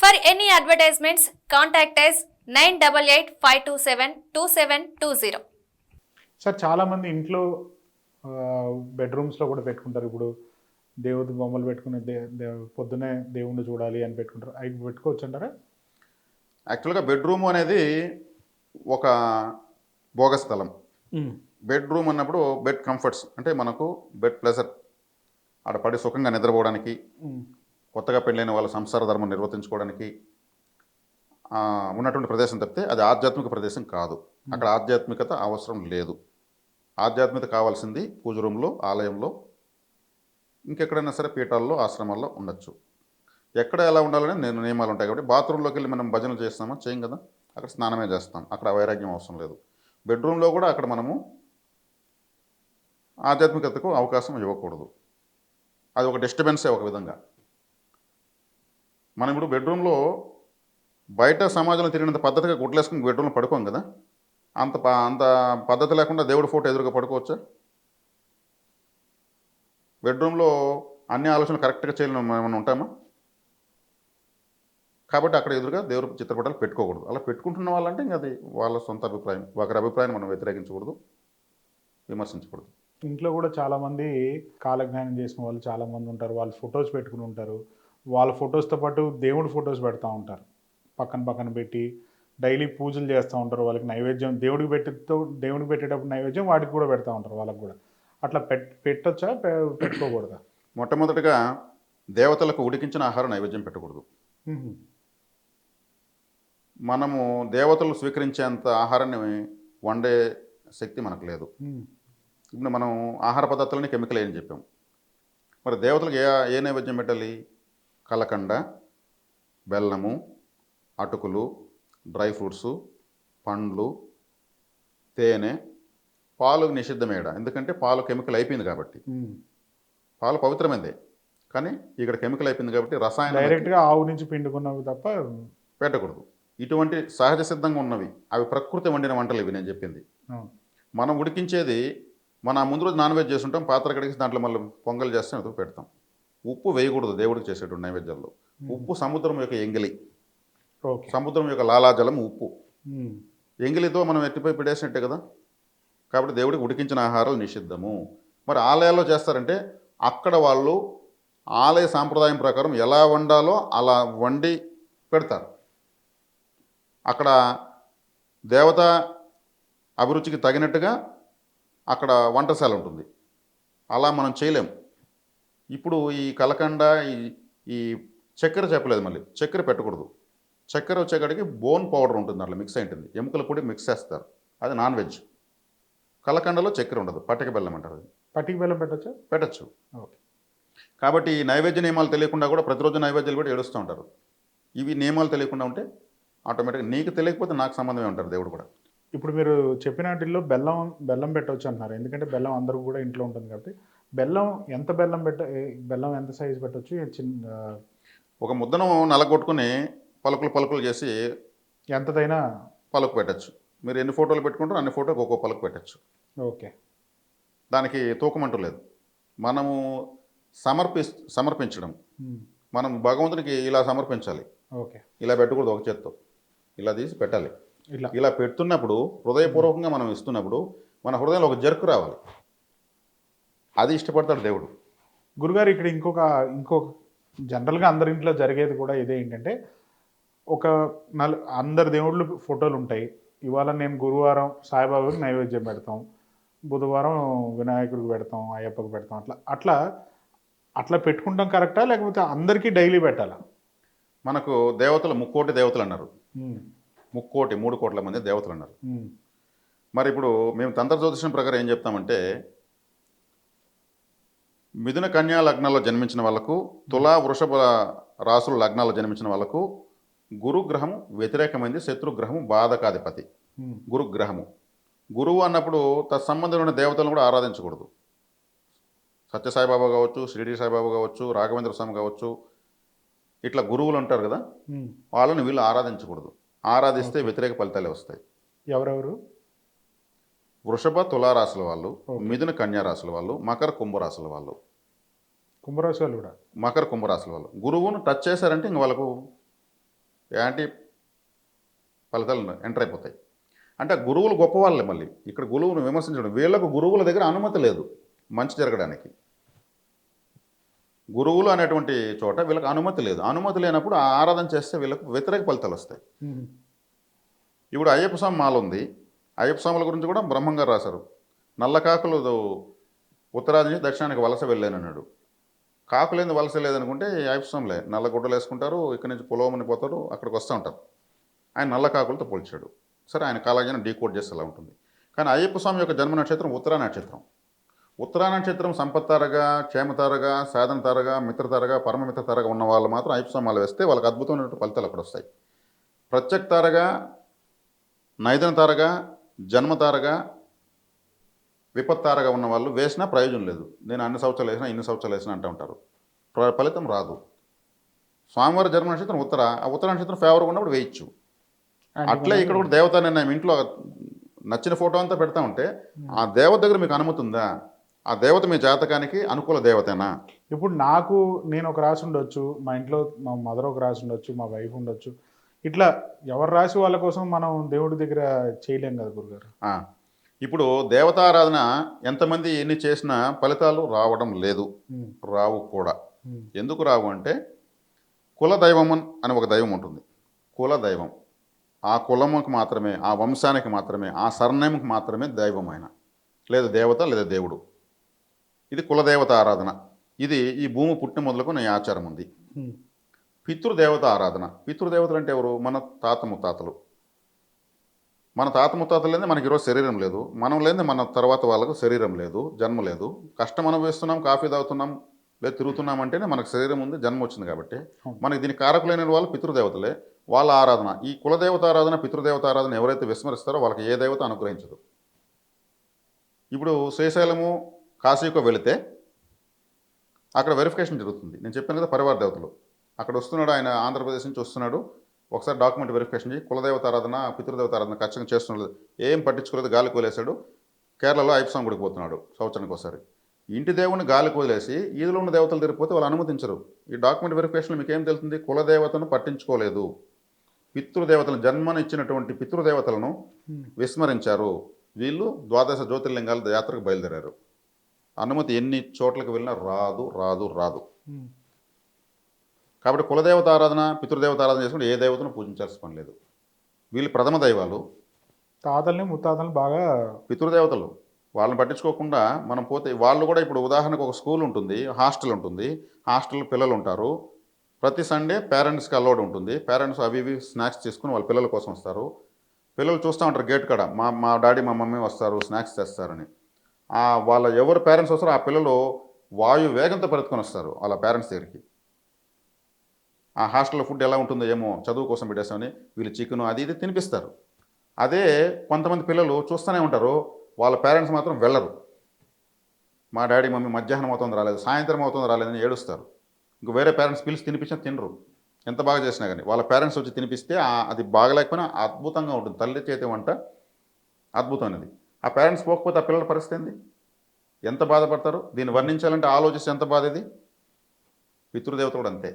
For any advertisements, contact us 9885272720. Sir చాలామంది ఇంట్లో బెడ్రూమ్స్లో కూడా పెట్టుకుంటారు. ఇప్పుడు దేవుడి బొమ్మలు పెట్టుకుని దే పొద్దునే దేవుణ్ణి చూడాలి అని పెట్టుకుంటారు. అవి పెట్టుకోవచ్చు అంటారా? యాక్చువల్గా బెడ్రూమ్ అనేది ఒక భోగ స్థలం. బెడ్రూమ్ అన్నప్పుడు బెడ్ కంఫర్ట్స్ అంటే మనకు బెడ్ ప్లెజర్ ఆడ పడి సుఖంగా నిద్రపోవడానికి కొత్తగా పెళ్ళైన వాళ్ళ సంసార ధర్మం నిర్వర్తించుకోవడానికి ఉన్నటువంటి ప్రదేశం తప్పితే అది ఆధ్యాత్మిక ప్రదేశం కాదు. అక్కడ ఆధ్యాత్మికత అవసరం లేదు. ఆధ్యాత్మికత కావాల్సింది పూజ రూమ్లో ఆలయంలో ఇంకెక్కడైనా సరే పీఠాల్లో ఆశ్రమాల్లో ఉండొచ్చు. ఎక్కడ ఎలా ఉండాలని నేను నియమాలు ఉంటాయి కాబట్టి బాత్రూంలోకి వెళ్ళి మనం భజనలు చేస్తామా? చేయం కదా. అక్కడ స్నానమే చేస్తాం. అక్కడ వైరాగ్యం అవసరం లేదు. బెడ్రూమ్లో కూడా అక్కడ మనము ఆధ్యాత్మికతకు అవకాశం ఇవ్వకూడదు. అది ఒక డిస్టర్బెన్సే ఒక విధంగా. మనం ఇప్పుడు బెడ్రూమ్లో బయట సమాజంలో తిరిగినంత పద్ధతిగా గుడ్లేసుకుని బెడ్రూమ్లో పడుకోం కదా? అంత ప- అంత పద్ధతి లేకుండా దేవుడి ఫోటో ఎదురుగా పడుకోవచ్చా? బెడ్రూమ్లో అన్ని ఆలోచనలు కరెక్ట్గా చేయలేము మనం ఉంటామా? కాబట్టి అక్కడ ఎదురుగా దేవుడి చిత్రపటాలు పెట్టుకోకూడదు. అలా పెట్టుకుంటున్న వాళ్ళంటే ఇంకా అది వాళ్ళ సొంత అభిప్రాయం. ఒకరి అభిప్రాయం మనం వ్యతిరేకించకూడదు. విమర్శించకూడదు. ఇంట్లో కూడా చాలామంది కాలజ్ఞానం చేసిన వాళ్ళు చాలామంది ఉంటారు. వాళ్ళు ఫొటోస్ పెట్టుకుని ఉంటారు. వాళ్ళ ఫొటోస్తో పాటు దేవుడి ఫొటోస్ పెడతా ఉంటారు. పక్కన పక్కన పెట్టి డైలీ పూజలు చేస్తూ ఉంటారు వాళ్ళకి నైవేద్యం దేవుడికి పెట్టితో దేవుడికి పెట్టేటప్పుడు నైవేద్యం వాటికి కూడా పెడతా ఉంటారు వాళ్ళకి కూడా. అట్లా పెట్ పెట్టొచ్చా? పెట్టుకోకూడదా? మొట్టమొదటిగా దేవతలకు ఉడికించిన ఆహారం నైవేద్యం పెట్టకూడదు. మనము దేవతలు స్వీకరించేంత ఆహారాన్ని వండే శక్తి మనకు లేదు. ఇప్పుడు మనం ఆహార పదార్థాలని కెమికల్ అని చెప్పాం. మరి దేవతలకు ఏ ఏ నైవేద్యం పెట్టాలి? కలకండ బెల్లము అటుకులు డ్రై ఫ్రూట్స్ పండ్లు తేనె పాలు నిషిద్ధమేడ. ఎందుకంటే పాలు కెమికల్ అయిపోయింది కాబట్టి. పాలు పవిత్రమైందే. కానీ ఇక్కడ కెమికల్ అయిపోయింది కాబట్టి రసాయన డైరెక్ట్గా ఆవు నుంచి పిండుకున్నవి తప్ప పెట్టకూడదు. ఇటువంటి సహజ సిద్ధంగా ఉన్నవి అవి ప్రకృతి వండిన వంటలు ఇవి నేను చెప్పింది. మనం ఉడికించేది మన ముందు రోజు నాన్ వెజ్ చేస్తుంటాం పాత్ర కడిగి దాంట్లో మళ్ళీ పొంగల్ చేస్తే అందుకు పెడతాం. ఉప్పు వేయకూడదు దేవుడికి చేసేటువంటి నైవేద్యాల్లో ఉప్పు సముద్రం యొక్క ఎంగిలి. సముద్రం యొక్క లాలాజలం ఉప్పు. ఎంగిలితో మనం ఎట్టిపై పెడేసినట్టే కదా? కాబట్టి దేవుడికి ఉడికించిన ఆహారాలు నిషిద్ధము. మరి ఆలయాల్లో చేస్తారంటే అక్కడ వాళ్ళు ఆలయ సాంప్రదాయం ప్రకారం ఎలా వండాలో అలా వండి పెడతారు. అక్కడ దేవత అభిరుచికి తగినట్టుగా అక్కడ వంటశాల ఉంటుంది. అలా మనం చేయలేం ఇప్పుడు ఈ కలకండ ఈ ఈ చక్కెర చెప్పలేదు మళ్ళీ. చక్కెర పెట్టకూడదు. చక్కెర వచ్చేకాడికి బోన్ పౌడర్ ఉంటుంది దాంట్లో మిక్స్ అయి ఉంటుంది ఎముకల పొడి మిక్స్ చేస్తారు. అది నాన్ వెజ్. కలకండలో చక్కెర ఉండదు. పట్టక బెల్లం అంటారు అది. పట్టికి బెల్లం పెట్టచ్చా? పెట్టచ్చు. ఓకే. కాబట్టి ఈ నైవేద్య నియమాలు తెలియకుండా కూడా ప్రతిరోజు నైవేద్యాలు కూడా ఏడుస్తూ ఉంటారు. ఇవి నియమాలు తెలియకుండా ఉంటే ఆటోమేటిక్గా నీకు తెలియకపోతే నాకు సంబంధమే ఉంటారు దేవుడు కూడా. ఇప్పుడు మీరు చెప్పిన వాటిల్లో బెల్లం బెల్లం పెట్టవచ్చు అంటున్నారు. ఎందుకంటే బెల్లం అందరూ కూడా ఇంట్లో ఉంటుంది కాబట్టి. బెల్లం ఎంత బెల్లం పెట్ట బెల్లం ఎంత సైజు పెట్టవచ్చు ఏ చిన్న ఒక ముద్దను నలగొట్టుకుని పలుకులు పలుకులు చేసి ఎంతదైనా పలుకు పెట్టచ్చు. మీరు ఎన్ని ఫోటోలు పెట్టుకుంటారో అన్ని ఫోటోకి ఒక్కో పలుకు పెట్టచ్చు. ఓకే. దానికి తూకం అంటూ లేదు. మనము సమర్పి సమర్పించడం. మనం భగవంతుడికి ఇలా సమర్పించాలి. ఓకే. ఇలా పెట్టకూడదు ఒక చేత్తో. ఇలా తీసి పెట్టాలి. ఇట్లా ఇలా పెడుతున్నప్పుడు హృదయపూర్వకంగా మనం ఇస్తున్నప్పుడు మన హృదయంలో ఒక జర్కు రావాలి. అది ఇష్టపడతాడు దేవుడు. గురుగారు ఇక్కడ ఇంకొక ఇంకొక జనరల్గా అందరి ఇంట్లో జరిగేది కూడా ఇదే ఏంటంటే ఒక నలు అందరు దేవుళ్ళు ఫోటోలు ఉంటాయి. ఇవాళ నేను గురువారం సాయిబాబాకి నైవేద్యం పెడతాం. బుధవారం వినాయకుడికి పెడతాం అయ్యప్పకి పెడతాం అట్లా అట్లా అట్లా పెట్టుకుంటాం కరెక్టా? లేకపోతే అందరికీ డైలీ పెట్టాలా? మనకు దేవతలు ముక్కోటి దేవతలు అన్నారు. ముక్కోటి మూడు కోట్ల మంది దేవతలు అన్నారు. మరి ఇప్పుడు మేము తంత్ర జ్యోతిషం ప్రకారం ఏం చెప్తామంటే మిథున కన్యా లగ్నాల్లో జన్మించిన వాళ్ళకు తులా వృషభ రాసుల లగ్నాల్లో జన్మించిన వాళ్ళకు గురుగ్రహము వ్యతిరేకమైంది శత్రుగ్రహము బాధకాధిపతి. గురుగ్రహము. గురువు అన్నప్పుడు తత్సంబంధమైన దేవతలను కూడా ఆరాధించకూడదు. సత్యసాయిబాబా కావచ్చు షిరిడి సాయిబాబా కావచ్చు రాఘవేంద్ర స్వామి కావచ్చు ఇట్లా గురువులు ఉంటారు కదా. వాళ్ళని వీళ్ళు ఆరాధించకూడదు. ఆరాధిస్తే వ్యతిరేక ఫలితాలే వస్తాయి. ఎవరెవరు? వృషభ తులారాశుల వాళ్ళు. మిథున కన్యా రాశుల వాళ్ళు మకర కుంభరాశుల వాళ్ళు. కుంభరాశి వాళ్ళు కూడా? మకర కుంభరాశుల వాళ్ళు. గురువును టచ్ చేశారంటే ఇంక వాళ్ళకు యాంటీ ఫలితాలు ఎంటర్ అయిపోతాయి. అంటే గురువులు గొప్పవాళ్ళే మళ్ళీ. ఇక్కడ గురువును విమర్శించడం వీళ్ళకు గురువుల దగ్గర అనుమతి లేదు మంచి జరగడానికి. గురువులు అనేటువంటి చోట వీళ్ళకి అనుమతి లేదు. అనుమతి లేనప్పుడు ఆ ఆరాధన చేస్తే వీళ్ళకు వ్యతిరేక ఫలితాలు వస్తాయి. ఇప్పుడు అయ్యప్ప స్వామి మాల ఉంది. అయ్యప్ప స్వాముల గురించి కూడా బ్రహ్మంగారు రాశారు. నల్లకాకులు ఉత్తరాది నుంచి దక్షిణానికి వలస వెళ్ళానన్నాడు. కాకులేంది వలస లేదనుకుంటే అయ్యప్ప స్వాములే. నల్ల గుడ్డలు వేసుకుంటారు ఇక్కడి నుంచి పొలవమని పోతారు అక్కడికి వస్తూ ఉంటారు. ఆయన నల్ల కాకులతో పోల్చాడు. సరే ఆయన కాలాజ్ఞానం డీకోడ్ చేస్తే అలా ఉంటుంది. కానీ అయ్యప్ప స్వామి యొక్క జన్మ నక్షత్రం ఉత్తరా నక్షత్రం. ఉత్తరా నక్షత్రం సంపత్తారగా క్షేమతారగా సాధనతారగా మిత్రతారగా పరమమిత్రతారగా ఉన్న వాళ్ళు మాత్రం అయ్యప్ప స్వామి వేస్తే వాళ్ళకి అద్భుతమైనటువంటి ఫలితాలు అక్కడ వస్తాయి. ప్రత్యక్ తారగా నైదన తారగా జన్మ తారగా విపత్తారగా ఉన్న వాళ్ళు వేసినా ప్రయోజనం లేదు. నేను అన్ని సంవత్సరాలు వేసినా ఇన్ని సంవత్సరాలు వేసినా అంటూ ఉంటారు. ఫలితం రాదు. స్వామివారి జన్మ నక్షత్రం ఉత్తర ఆ ఉత్తర నక్షత్రం ఫేవర్గా ఉన్నప్పుడు వేయచ్చు. అట్లే ఇక్కడ కూడా దేవత నిర్ణయం ఇంట్లో నచ్చిన ఫోటో అంతా పెడతా ఉంటే ఆ దేవత దగ్గర మీకు అనుమతి ఉందా ఆ దేవత మీ జాతకానికి అనుకూల దేవతేనా? ఇప్పుడు నాకు నేను ఒక రాసి ఉండొచ్చు మా ఇంట్లో మా మదర్ ఒక రాసి ఉండొచ్చు మా వైఫ్ ఉండొచ్చు. ఇట్లా ఎవరు రాసి వాళ్ళ కోసం మనం దేవుడి దగ్గర చేయలేం కదా గురుగారు? ఇప్పుడు దేవతారాధన ఎంతమంది ఎన్ని చేసినా ఫలితాలు రావడం లేదు. రావు కూడా. ఎందుకు రావు అంటే కుల దైవం అని ఒక దైవం ఉంటుంది. కుల దైవం ఆ కులముకు మాత్రమే ఆ వంశానికి మాత్రమే ఆ సర్నేముకు మాత్రమే దైవం ఆయన. లేదా దేవత లేదా దేవుడు. ఇది కులదేవత ఆరాధన ఇది ఈ భూమి పుట్టిన మొదలకు నీ ఆచారం ఉంది. పితృదేవత ఆరాధన. పితృదేవతలు అంటే ఎవరు? మన తాత ముత్తాతలు. మన తాత ముత్తాతలు లేని మనకి ఈరోజు శరీరం లేదు. మనం లేని మన తర్వాత వాళ్ళకు శరీరం లేదు జన్మ లేదు. కష్టం అనుభవిస్తున్నాం కాఫీ తాగుతున్నాం లేదు తిరుగుతున్నాం అంటేనే మనకు శరీరం ఉంది జన్మ వచ్చింది కాబట్టి. మనకి దీనికి కారకులైన వాళ్ళు పితృదేవతలే. వాళ్ళ ఆరాధన. ఈ కులదేవత ఆరాధన పితృదేవత ఆరాధన ఎవరైతే విస్మరిస్తారో వాళ్ళకి ఏ దేవత అనుగ్రహించదు. ఇప్పుడు శ్రీశైలము కాశీకు వెళితే అక్కడ వెరిఫికేషన్ జరుగుతుంది. నేను చెప్పాను కదా పరివార దేవతలు. అక్కడ వస్తున్నాడు ఆయన ఆంధ్రప్రదేశ్ నుంచి వస్తున్నాడు. ఒకసారి డాక్యుమెంట్ వెరిఫికేషన్ చేసి కులదేవత ఆరాధన పితృదేవత ఆరాధన ఖచ్చితంగా చేస్తున్నాడు. ఏం పట్టించుకోలేదు గాలి కోలేశాడు. కేరళలో ఐపస్వామి గుడికి పోతున్నాడు సంవత్సరానికి ఒకసారి. ఇంటి దేవుని గాలి కోలేసి ఈదులో ఉన్న దేవతలు తిరిగిపోతే వాళ్ళు అనుమతించరు. ఈ డాక్యుమెంట్ వెరిఫికేషన్లో మీకు ఏం తెలుస్తుంది? కులదేవతను పట్టించుకోలేదు. పితృదేవతలను జన్మనిచ్చినటువంటి పితృదేవతలను విస్మరించారు. వీళ్ళు ద్వాదశ జ్యోతిర్లింగాల యాత్రకు బయలుదేరారు. అనుమతి ఎన్ని చోట్లకు వెళ్ళినా రాదు రాదు రాదు. కాబట్టి కులదేవత ఆరాధన పితృదేవత ఆరాధన చేసుకుంటే ఏ దేవతను పూజించాల్సిన పని లేదు. వీళ్ళు ప్రథమ దైవాలు. తాతల్ని ముత్తాతల్ని బాగా పితృదేవతలు. వాళ్ళని పట్టించుకోకుండా మనం పోతే వాళ్ళు కూడా ఇప్పుడు ఉదాహరణకు ఒక స్కూల్ ఉంటుంది హాస్టల్ ఉంటుంది. హాస్టల్ పిల్లలు ఉంటారు. ప్రతి సండే పేరెంట్స్కి అలౌడ్ ఉంటుంది. పేరెంట్స్ అవి ఇవి స్నాక్స్ తీసుకుని వాళ్ళ పిల్లల కోసం వస్తారు. పిల్లలు చూస్తూ ఉంటారు గేట్ కాడ మా మా డాడీ మా మమ్మీ వస్తారు స్నాక్స్ తెస్తారని ఆ వాళ్ళ ఎవరు పేరెంట్స్ వస్తారో ఆ పిల్లలు వాయు వేగంతో పరిగెత్తుకొని వస్తారు వాళ్ళ పేరెంట్స్ దగ్గరికి. ఆ హాస్టల్లో ఫుడ్ ఎలా ఉంటుందో ఏమో చదువు కోసం పెట్టేస్తామని వీళ్ళు చికెన్ అది ఇది తినిపిస్తారు. అదే కొంతమంది పిల్లలు చూస్తూనే ఉంటారు వాళ్ళ పేరెంట్స్ మాత్రం వెళ్ళరు. మా డాడీ మమ్మీ మధ్యాహ్నం అవుతుంది రాలేదు సాయంత్రం అవుతుంది రాలేదని ఏడుస్తారు. ఇంక వేరే పేరెంట్స్ పిలిచి తినిపించినా తినరు. ఎంత బాగా చేసినా కానీ వాళ్ళ పేరెంట్స్ వచ్చి తినిపిస్తే అది బాగలేకపోయినా అద్భుతంగా ఉంటుంది. తల్లి చేతి వంట అద్భుతమైనది. ఆ పేరెంట్స్ పోకపోతే ఆ పిల్లల పరిస్థితి ఏంది? ఎంత బాధపడతారు? దీన్ని వర్ణించాలంటే ఆలోచిస్తే ఎంత బాధ ఇది? పితృదేవత కూడా అంతే.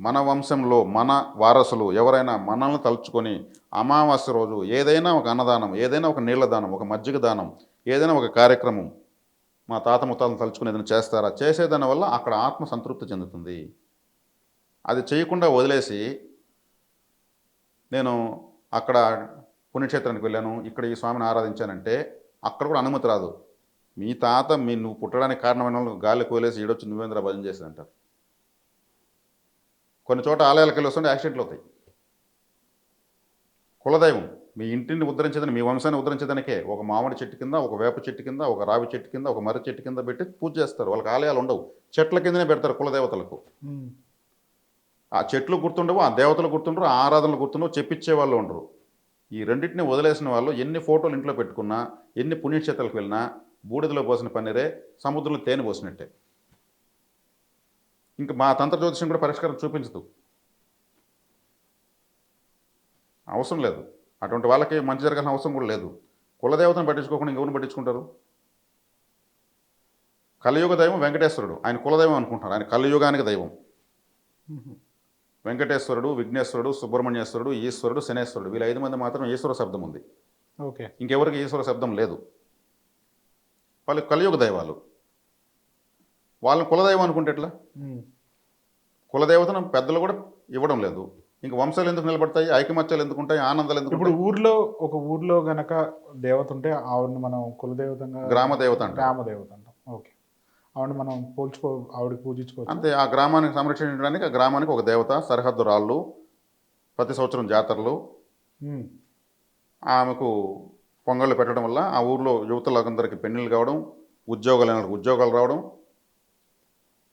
మన వంశంలో మన వారసులు ఎవరైనా మనల్ని తలుచుకొని అమావాస్య రోజు ఏదైనా ఒక అన్నదానం ఏదైనా ఒక నీళ్ళ దానం ఒక మజ్జిగ దానం ఏదైనా ఒక కార్యక్రమం మా తాత ముత్తాలను తలుచుకుని ఏదైనా చేస్తారా? చేసేదాని వల్ల అక్కడ ఆత్మ సంతృప్తి చెందుతుంది. అది చేయకుండా వదిలేసి నేను అక్కడ పుణ్యక్షేత్రానికి వెళ్ళాను ఇక్కడ ఈ స్వామిని ఆరాధించానంటే అక్కడ కూడా అనుమతి రాదు. మీ తాత మీ నువ్వు పుట్టడానికి కారణమైన వాళ్ళు గాలి కోలేసి ఈడొచ్చి నువ్వేంద్ర భజన చేసిందంటారు కొన్ని చోట ఆలయాలకు వెళ్ళి వస్తుంటే యాక్సిడెంట్లు అవుతాయి. కులదైవం మీ ఇంటిని ఉద్ధరించేదని మీ వంశాన్ని ఉద్ధరించేదానికే ఒక మామిడి చెట్టు కింద ఒక వేప చెట్టు కింద ఒక రావి చెట్టు కింద ఒక మర్రి చెట్టు కింద పెట్టి పూజ చేస్తారు. వాళ్ళకి ఆలయాలు ఉండవు. చెట్ల కిందనే పెడతారు కులదేవతలకు. ఆ చెట్లు గుర్తుండవు ఆ దేవతలు గుర్తుండరు ఆ ఆరాధనలు గుర్తుండవు చెప్పించే వాళ్ళు ఉండరు. ఈ రెండింటిని వదిలేసిన వాళ్ళు ఎన్ని ఫోటోలు ఇంట్లో పెట్టుకున్నా ఎన్ని పుణ్యక్షేత్రాలకు వెళ్ళినా బూడిదలో పోసిన పన్నీరే సముద్రంలో తేనె పోసినట్టే. ఇంకా మా తంత్ర జ్యోతిషం కూడా పరిష్కారం చూపించదు. అవసరం లేదు. అటువంటి వాళ్ళకి మంచి జరగాల్సిన అవసరం కూడా లేదు. కులదేవతను పట్టించుకోకుండా ఇంకెవరిని పట్టించుకుంటారు? కలియుగ దైవం వెంకటేశ్వరుడు. ఆయన కులదైవం అనుకుంటారు ఆయన కలియుగానికి దైవం. వెంకటేశ్వరుడు విఘ్నేశ్వరుడు సుబ్రహ్మణ్యేశ్వరుడు ఈశ్వరుడు శనేశ్వరుడు. వీళ్ళ ఐదు మంది మాత్రం ఈశ్వర శబ్దం ఉంది. ఓకే. ఇంకెవరికి ఈశ్వర శబ్దం లేదు. వాళ్ళు కలియుగ దైవాలు. వాళ్ళని కులదైవం అనుకుంటే ఎట్లా. కులదేవతను పెద్దలు కూడా ఇవ్వడం లేదు. ఇంక వంశాలు ఎందుకు నిలబడతాయి? ఐకమత్యాలు ఎందుకు ఉంటాయి? ఆనందాలు ఎందుకు ఇప్పుడు? ఊర్లో ఒక ఊర్లో గనక దేవత ఉంటే ఆవిడని మనం కులదేవతంగా గ్రామ దేవత అంటారు. గ్రామ దేవత అంటాం. ఓకే. ఆవిడ మనం పోల్చుకో ఆవిడకి పూజించుకోవచ్చు. అంతే ఆ గ్రామానికి సంరక్షించడానికి ఆ గ్రామానికి ఒక దేవత సరిహద్దు రాళ్ళు ప్రతి సంవత్సరం జాతరలు. ఆమెకు పొంగళ్ళు పెట్టడం వల్ల ఆ ఊర్లో యువతలందరికీ పెళ్ళిళ్ళు కావడం ఉద్యోగాలు ఉద్యోగాలు రావడం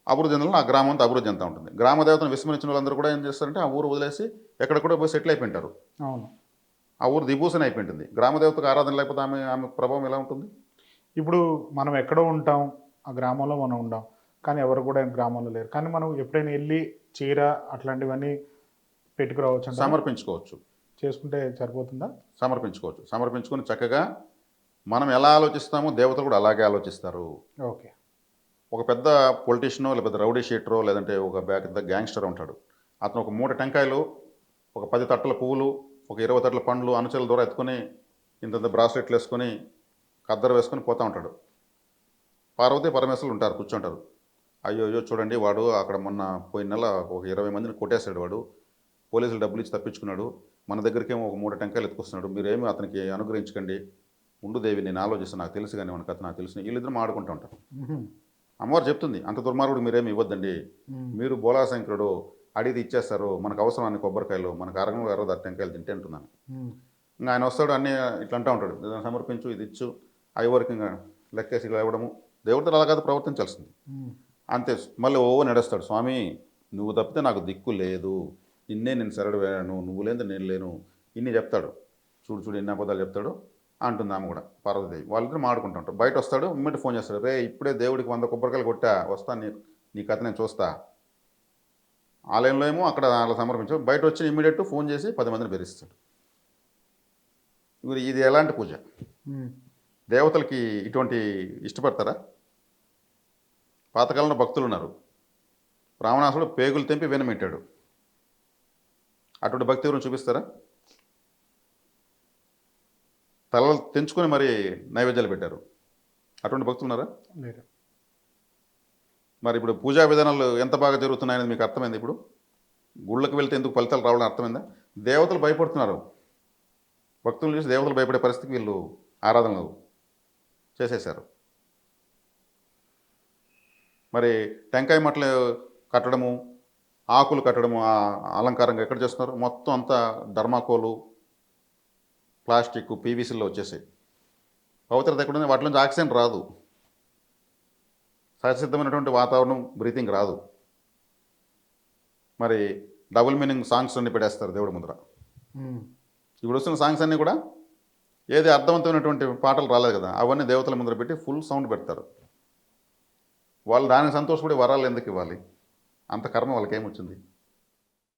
అభివృద్ధి చెందడం ఆ గ్రామం అంతా అభివృద్ధి చెందుతూ ఉంటుంది. గ్రామ దేవతను విస్మరించిన వాళ్ళందరూ కూడా ఏం చేస్తారంటే ఆ ఊరు వదిలేసి ఎక్కడ కూడా పోయి సెటిల్ అయిపోయింటారు. అవును. ఆ ఊరు దిభూషణ అయిపోయింటుంది. గ్రామ దేవతకు ఆరాధన లేకపోతే ఆమె ఆమె ప్రభావం ఎలా ఉంటుంది? ఇప్పుడు మనం ఎక్కడో ఉంటాం ఆ గ్రామంలో మనం ఉండాం కానీ ఎవరు కూడా గ్రామంలో లేరు. కానీ మనం ఎప్పుడైనా వెళ్ళి చీర అట్లాంటివన్నీ పెట్టుకురావచ్చు? సమర్పించుకోవచ్చు. చేసుకుంటే సరిపోతుందా? సమర్పించుకోవచ్చు. సమర్పించుకొని చక్కగా మనం ఎలా ఆలోచిస్తామో దేవతలు కూడా అలాగే ఆలోచిస్తారు. ఓకే. ఒక పెద్ద పొలిటీషియనో లేకపోతే రౌడీ షీటరో లేదంటే ఒక పెద్ద గ్యాంగ్స్టర్ ఉంటాడు. అతను ఒక మూట టెంకాయలు ఒక పది తట్టల పువ్వులు ఒక ఇరవై తట్టల పండ్లు అనుచరుల ద్వారా ఎత్తుకొని ఇంత బ్రాస్లెట్లు వేసుకొని కద్దరు వేసుకొని పోతూ ఉంటాడు. పార్వతి పరమేశ్వరులు ఉంటారు కూర్చుంటారు. అయ్యో అయ్యో చూడండి వాడు అక్కడ మొన్న పోయిన నెల ఒక ఇరవై మందిని కొట్టేశాడు వాడు. పోలీసులు డబ్బులు ఇచ్చి తప్పించుకున్నాడు. మన దగ్గరికేమో ఒక మూట టెంకాయలు ఎత్తుకొస్తున్నాడు. మీరేమీ అతనికి అనుగ్రహించకండి. ఉండు దేవి నేను ఆలోచిస్తాను. నాకు తెలుసు కానీ మనకు అతను నాకు తెలుసు వీళ్ళిద్దరు ఆడుకుంటూ ఉంటారు అమ్మవారు చెప్తుంది అంత దుర్మార్గుడు మీరేమి ఇవ్వద్దండి. మీరు బోలాశంకరుడు అడిగి ఇచ్చేస్తారు మనకు అవసరమైన కొబ్బరికాయలు మనకు అరగం గారు దాని టెంకాయలు తింటే అంటున్నాను. ఇంకా ఆయన వస్తాడు అన్నీ ఇట్లా అంటూ ఉంటాడు. సమర్పించు ఇది ఇచ్చు అవి వరకు ఇంకా లెక్కేసి ఇలా ఇవ్వడము. దేవుడితో అలా కాదు ప్రవర్తించాల్సింది. అంతే మళ్ళీ ఓ నడుస్తాడు స్వామి నువ్వు తప్పితే నాకు దిక్కు లేదు. నిన్నే నేను శరడు వేయను నువ్వు లేదు నేను లేను. ఇన్ని చెప్తాడు. చూడు చూడు ఎన్ని అబద్ధాలు చెప్తాడు. అంటుంది ఆమె కూడా పార్వతీదేవి. వాళ్ళిద్దరు మాడుకుంటూ ఉంటారు. బయట వస్తాడు ఇమ్మటి ఫోన్ చేస్తాడు. రే ఇప్పుడే దేవుడికి వంద కొబ్బరికాయలు కొట్టా వస్తా నీ నీ కథ నేను చూస్తా. ఆలయంలో ఏమో అక్కడ అలా సమర్పించాడు బయట వచ్చి ఇమ్మీడియట్ ఫోన్ చేసి పది మందిని బెదిరిస్తాడు. ఇది ఎలాంటి పూజ. దేవతలకి ఇటువంటి ఇష్టపడతారా? పాతకాలంలో భక్తులు ఉన్నారు. రావణాసుడు పేగులు తెంపి వెనమెట్టాడు. అటువంటి భక్తి ఎవరు చూపిస్తారా? తలలు తెంచుకొని మరి నైవేద్యాలు పెట్టారు. అటువంటి భక్తులు ఉన్నారా? లేరు. మరి ఇప్పుడు పూజా విధానాలు ఎంత బాగా జరుగుతున్నాయని మీకు అర్థమైంది ఇప్పుడు? గుళ్ళకి వెళ్తే ఎందుకు ఫలితాలు రావడం అర్థమైందా? దేవతలు భయపడుతున్నారు. భక్తులు చూసి దేవతలు భయపడే పరిస్థితికి వీళ్ళు ఆరాధనలు చేసేశారు. మరి టెంకాయ మట్టలు కట్టడము ఆకులు కట్టడము ఆ అలంకారంగా ఎక్కడ చేస్తున్నారు? మొత్తం అంతా ధర్మాకోలు ప్లాస్టిక్ పీవీసీలో వచ్చేసాయి. పవిత్రత ఎక్కడుంది వాటి నుంచి ఆక్సిజన్ రాదు. సహజసిద్ధమైనటువంటి వాతావరణం బ్రీతింగ్ రాదు. మరి డబుల్ మీనింగ్ సాంగ్స్ అన్ని పెట్టేస్తారు దేవుడి ముందర. ఇప్పుడు వస్తున్న సాంగ్స్ అన్నీ కూడా ఏది అర్థవంతమైనటువంటి పాటలు రాలేదు కదా అవన్నీ దేవతల ముందర పెట్టి ఫుల్ సౌండ్ పెడతారు. వాళ్ళు దానికి సంతోషపడి వరాలు ఎందుకు ఇవ్వాలి? అంత కర్మ వాళ్ళకి ఏమొచ్చింది